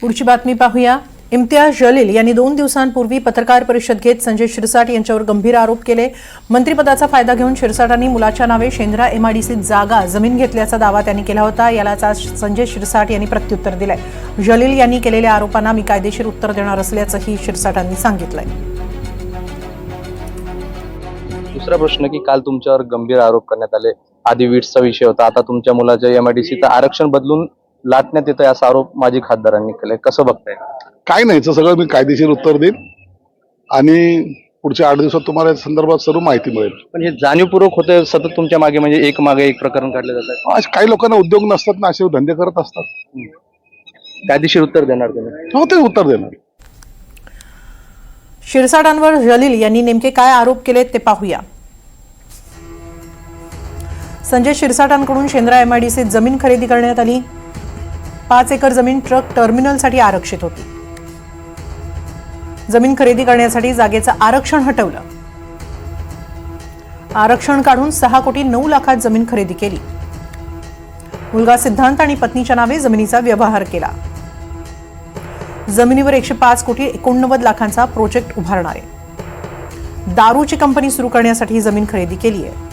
पुढची बातमी पाहूया. इम्तियाज जलील यांनी दोन दिवसांपूर्वी पत्रकार परिषद घेत संजय शिरसाट यांच्यावर गंभीर आरोप केले. मंत्रिपदाचा फायदा घेऊन शिरसाटांनी मुलाच्या नावे शेंद्रा एमआयडीसीत जागा जमीन घेतल्याचा दावा त्यांनी केला होता. यालाच आज संजय शिरसाट यांनी प्रत्युत्तर दिलंय. जलील यांनी केलेल्या आरोपांना मी कायदेशीर उत्तर देणार असल्याचंही शिरसाटांनी सांगितलंय. दुसरा प्रश्न की काल तुमच्यावर गंभीर आरोप करण्यात आले. आधी वीटचा विषय होता. आता तुमच्या मुलाच्या एमआयडीसीचं आरक्षण बदलून लाटण्यात येतोय असा आरोप माजी खासदारांनी केलाय. कसं बघताय? काय नाही याचं सगळं मी कायदेशीर उत्तर देईन. आणि पुढच्या आठ दिवसात तुम्हाला या संदर्भात सर्व माहिती मिळेल. पण हे जाणीवपूर्वक होते सतत तुमच्या मागे म्हणजे एक मागे एक प्रकरण काढले जातात आज काही लोकांना उद्योग नसतात ना असे धंदे करत असतात. कायदेशीर उत्तर देणार तुम्ही? हो ते उत्तर देणार. शिरसाटांवर जलील यांनी नेमके काय आरोप केलेत ते पाहूया. संजय शिरसाटांकडून शेंद्रा एमआयडीसीत जमीन खरेदी करण्यात आली. पाच एकर जमीन ट्रक टर्मिनलसाठी आरक्षित होती. जमीन खरेदी करण्यासाठी जागेचं आरक्षण हटवलं. आरक्षण काढून सहा कोटी नऊ लाखात जमीन खरेदी केली. मुलगा सिद्धांत आणि पत्नीच्या नावे जमिनीचा व्यवहार केला. जमिनीवर एकशे पाच कोटी एकोणनव्वद लाखांचा प्रोजेक्ट उभारणार. आहे दारूची कंपनी सुरू करण्यासाठी जमीन खरेदी केली आहे